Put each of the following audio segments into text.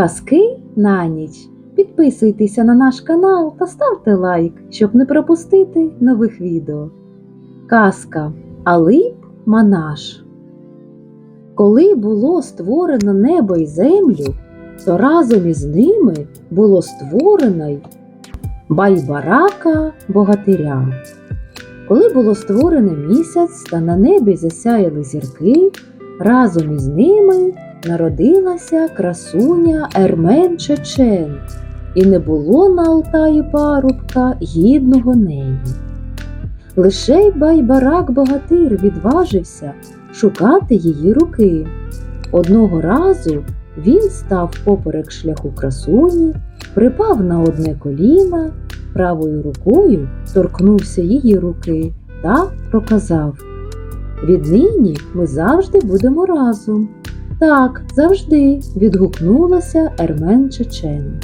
Казки на ніч. Підписуйтеся на наш канал та ставте лайк, щоб не пропустити нових відео. Казка Алип Манаш. Коли було створено небо і землю, то разом із ними було створено й Байбарака Богатиря. Коли було створено місяць та на небі засяяли зірки, разом із ними народилася красуня Ермен Чечен, і не було на Алтаї парубка гідного неї. Лише й байбарак богатир відважився шукати її руки. Одного разу він став поперек шляху красуні, припав на одне коліна, правою рукою торкнувся її руки та проказав Віднині ми завжди будемо разом. Так, завжди, відгукнулася Ермен Чечен.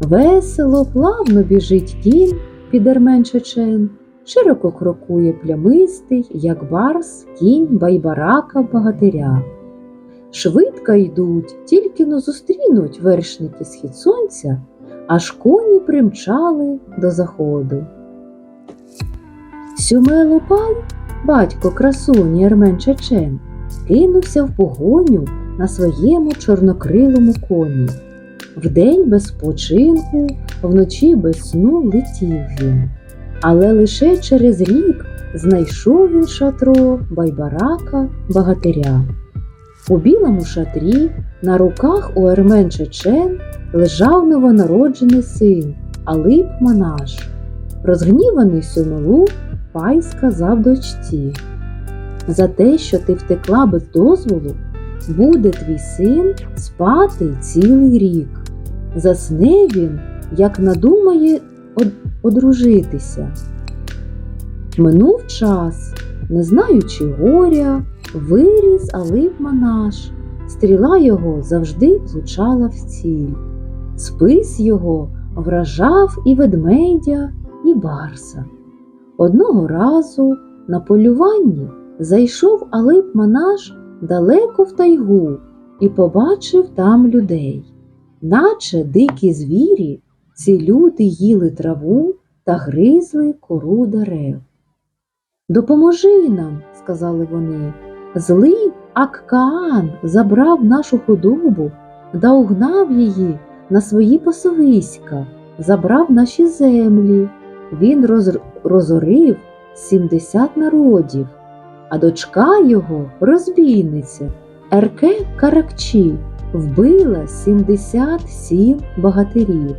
Весело, плавно біжить кінь під Ермен Чечен, широко крокує плямистий, як барс, кінь байбарака богатиря. Швидко йдуть, тільки но зустрінуть вершники схід сонця, аж коні примчали до заходу. Сюмелопай, батько красуні Ермен Чечен, кинувся в погоню на своєму чорнокрилому коні. Вдень без спочинку, вночі без сну летів він. Але лише через рік знайшов він шатро байбарака богатиря. У білому шатрі на руках у Ермен Чечен лежав новонароджений син Алип Манаш. Розгніваний Сюмелу, пай сказав дочці. За те, що ти втекла без дозволу, буде твій син спати цілий рік. Засне він, як надумає од- одружитися. Минув час, не знаючи горя, виріс Алип Манаш. Стріла його завжди влучала в ціль. Спис його вражав і ведмедя, і барса. Одного разу на полюванні зайшов Алип Манаш далеко в тайгу і побачив там людей. Наче дикі звірі, ці люди їли траву та гризли кору дерев. Допоможи нам, сказали вони. Злий Аккаан забрав нашу худобу та угнав її на свої пасовиська, забрав наші землі. Він роз... розорив 70 народів, а дочка його розбійниця Ерке Каракчі вбила 77 богатирів.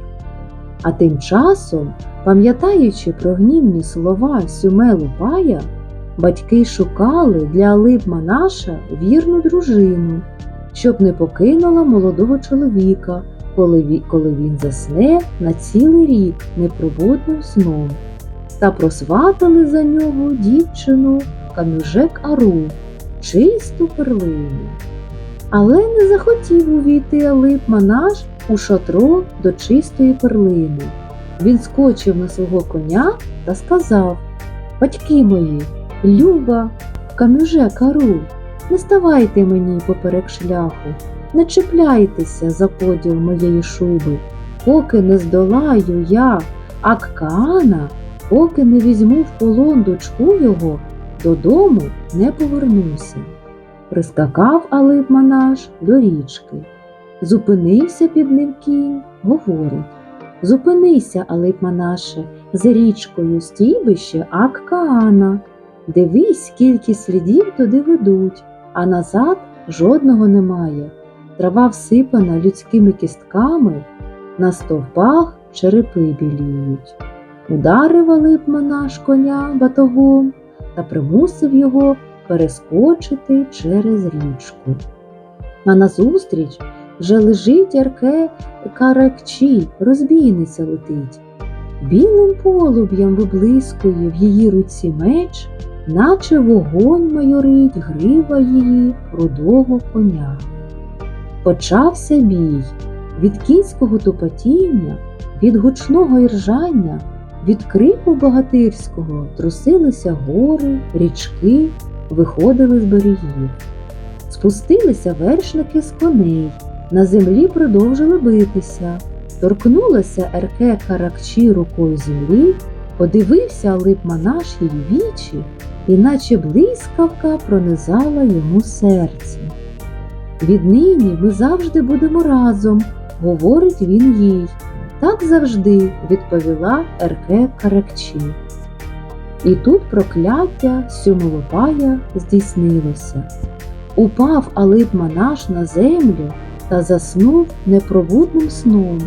А тим часом, пам'ятаючи про гнівні слова Сюмелу Пая, батьки шукали для Алип Манаша вірну дружину, щоб не покинула молодого чоловіка, коли коли він засне на цілий рік непробудним сном, та просватали за нього дівчину Камюжек Ару, чисту перлину. Але не захотів увійти Алип Манаш у шатро до чистої перлини. Він скочив на свого коня та сказав Батьки мої, Люба, камюже кару, не ставайте мені поперек шляху, не чіпляйтеся за поділ моєї шуби, поки не здолаю я Аккаана, поки не візьму в полон дочку його, додому не повернуся. Прискакав Алип Манаш до річки. Зупинився під ним кінь, говорить Зупинися, Алип Манаше, за річкою стійбище Аккаана. Дивись, скільки слідів туди ведуть, а назад жодного немає. Трава всипана людськими кістками, на стовпах черепи біліють. Ударив Алип Манаш коня батогом та примусив його перескочити через річку. А назустріч вже лежить Ярке Каракчі, розбійниця летить. Білим полум'ям виблискує в її руці меч, наче вогонь майорить грива її рудого коня. Почався бій. Від кінського тупотіння, від гучного іржання, від крику богатирського трусилися гори, річки, виходили з берегів. Спустилися вершники з коней, на землі продовжили битися. Торкнулася Ерке Каракчі рукою землі, подивився Алип Манаш її вічі, і наче блискавка пронизала йому серце. Віднині ми завжди будемо разом, говорить він їй. Так завжди відповіла Ерке Каракчі. І тут прокляття Сюмолопая здійснилося. Упав Алип Манаш на землю та заснув непробудним сном.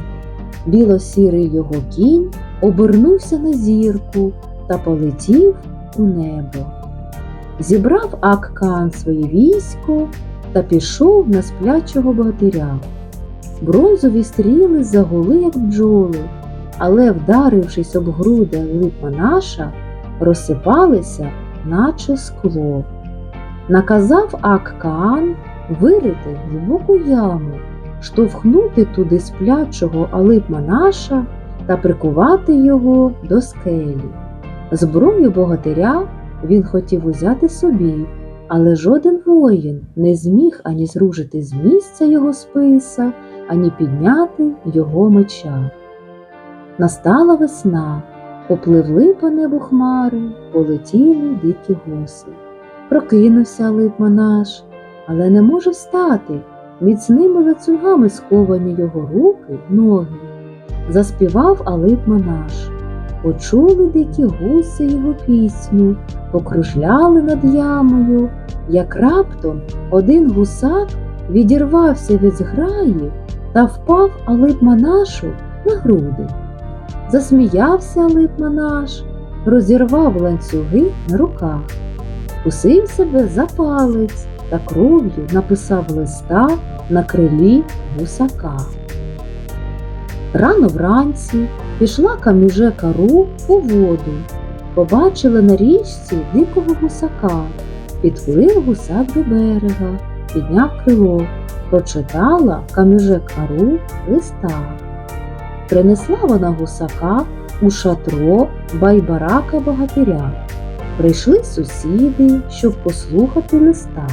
Білосірий його кінь обернувся на зірку та полетів у небо. Зібрав Аккан своє військо та пішов на сплячого богатиря. Бронзові стріли загули, як бджоли, але, вдарившись об груди Липманаша, розсипалися, наче скло. Наказав Ак-Каан вирити глибоку яму, штовхнути туди сплячого Алипманаша та прикувати його до скелі. Зброю богатиря він хотів узяти собі, але жоден воїн не зміг ані зрушити з місця його списа, ані підняти його меча. Настала весна, попливли по небу хмари, полетіли дикі гуси. Прокинувся Липманаш, але не може встати. Міцними лацюгами сковані його руки, ноги. Заспівав Алип Манаш. Почули дикі гуси його пісню, покружляли над ямою, як раптом один гусак відірвався від зграї та впав Алип Манашу на груди. Засміявся Алип Манаш, розірвав ланцюги на руках, кусив себе за палець та кров'ю написав листа на крилі гусака. Рано вранці пішла камюже кару у воду, побачила на річці дикого гусака, підплив гусак до берега, підняв крило, прочитала камюже кару листа. Принесла вона гусака у шатро байбарака богатиря. Прийшли сусіди, щоб послухати листа.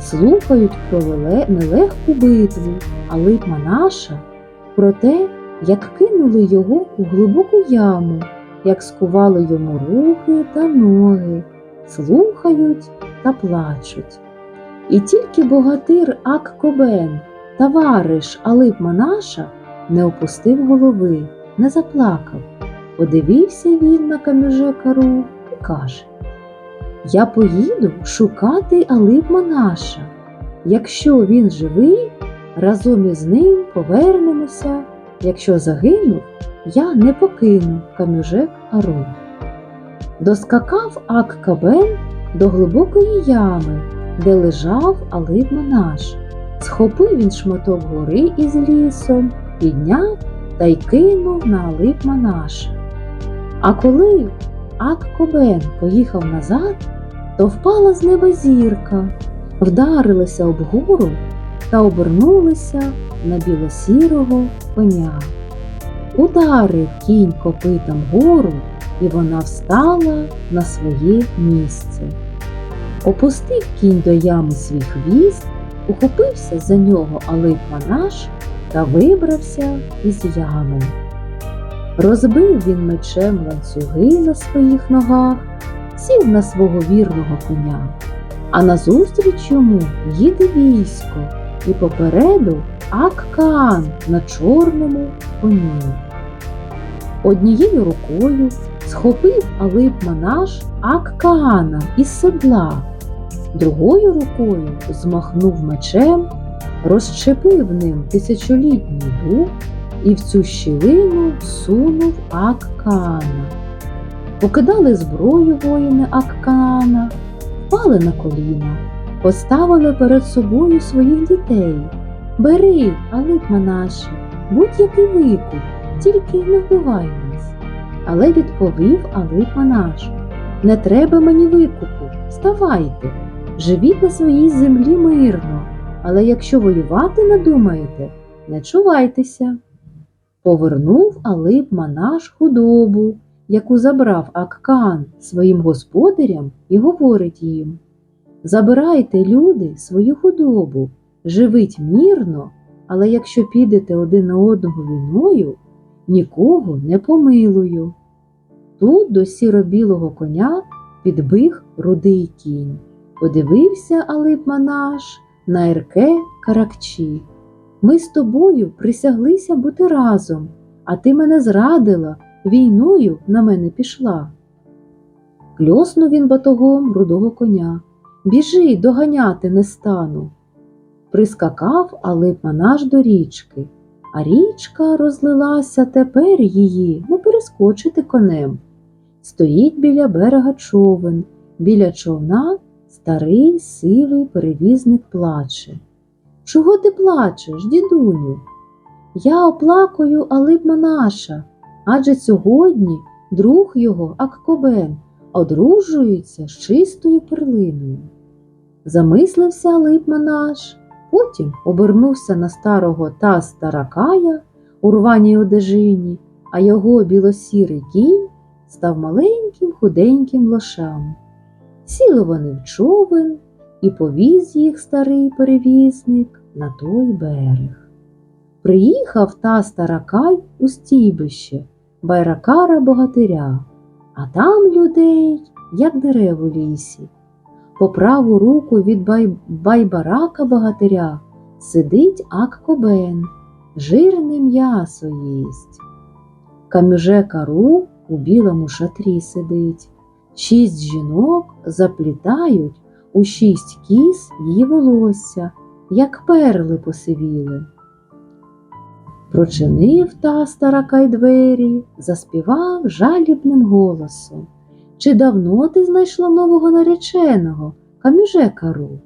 Слухають про нелегку битву, а липма наша про те, як кинули його у глибоку яму, як скували йому руки та ноги, слухають та плачуть. І тільки богатир Ак Кобен, товариш Алип Манаша, не опустив голови, не заплакав. Подивився він на камюже кару і каже: Я поїду шукати Алип Манаша. Якщо він живий, разом із ним повернемося. Якщо загинув, я не покину камюжек Ару. Доскакав Ак Кабен до глибокої ями, де лежав Алип Манаш. Схопив він шматок гори із лісом, підняв та й кинув на Алип Манаша. А коли Ак Кобен поїхав назад, то впала з неба зірка, вдарилася об гору та обернулися на білосірого коня. Ударив кінь копитом гору, і вона встала на своє місце. Опустив кінь до ями свій хвіст, ухопився за нього Алип Манаш та вибрався із ями. Розбив він мечем ланцюги на своїх ногах, сів на свого вірного коня, а назустріч йому їде військо, і попереду Ак-Каан на чорному коні. Однією рукою схопив Алип Манаш Ак-Каана із седла, другою рукою змахнув мечем, розчепив ним тисячолітній дуб і в цю щілину сунув Ак-Каана. Покидали зброю воїни Ак-Каана, впали на коліна, поставили перед собою своїх дітей. Бери, Алип Манаші, будь-який викуп, тільки не вбивай нас. Але відповів Алип Манаш, не треба мені викупу, вставайте, живіть на своїй землі мирно, але якщо воювати надумаєте, не чувайтеся. Повернув Алип Манаш худобу, яку забрав Аккан своїм господарям, і говорить їм: Забирайте, люди, свою худобу, живіть мірно, але якщо підете один на одного війною, нікого не помилую. Тут до сіро-білого коня підбіг рудий кінь. Подивився Алип Манаш на Ерке Каракчі. Ми з тобою присяглися бути разом, а ти мене зрадила, війною на мене пішла. Кльоснув він батогом рудого коня. Біжи, доганяти не стану. Прискакав Алип Манаш до річки, а річка розлилася тепер її не перескочити конем. Стоїть біля берега човен, біля човна старий сивий перевізник плаче. Чого ти плачеш, дідуню? Я оплакую Алип Манаша, адже сьогодні друг його Аккобен одружується з чистою перлиною. Замислився Алип Манаш, потім обернувся на старого та старакая у рваній одежині, а його білосірий кінь став маленьким худеньким лошам. Сіли вони в човен і повіз їх старий перевізник на той берег. Приїхав та старакай у стійбище байракара богатиря, а там людей, як дерев у лісі. По праву руку від бай... байбарака богатиря сидить Аккобен, жирне м'ясо їсть. Камюже кару у білому шатрі сидить. Шість жінок заплітають у шість кіз її волосся, як перли посивіли. Прочинив та старакай двері, заспівав жалібним голосом. Чи давно ти знайшла нового нареченого, камюже кару?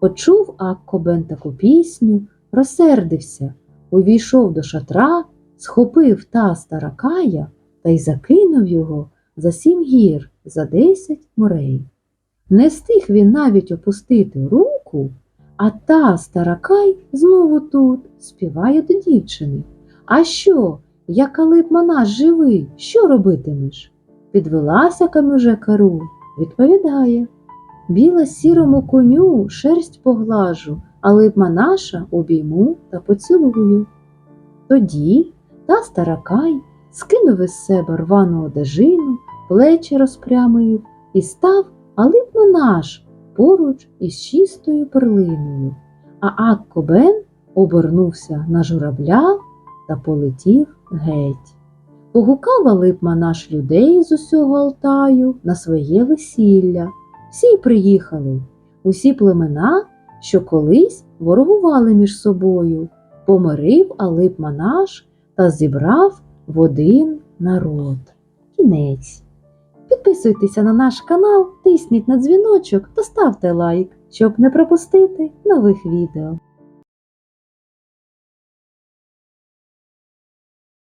Почув Аккобен таку пісню, розсердився, увійшов до шатра, схопив та старакая та й закинув його за сім гір, за десять морей. Не встиг він навіть опустити руку, а та старакай знову тут співає до дівчини. А що, як Алипмана живий, що робитимеш? Підвелася камюже кару, відповідає. Біла сірому коню шерсть поглажу, Алип Манаша обійму та поцілую. Тоді та старакай скинув із себе рвану одежину, плечі розпрямив і став Алип Манаш поруч із чистою перлиною, а Аккобен обернувся на журавля та полетів геть. Погукав Алип Манаш людей з усього Алтаю на своє весілля. Всі приїхали, усі племена, що колись ворогували між собою, помирив Алип Манаш та зібрав в один народ. Кінець. Підписуйтеся на наш канал, тисніть на дзвіночок та ставте лайк, щоб не пропустити нових відео.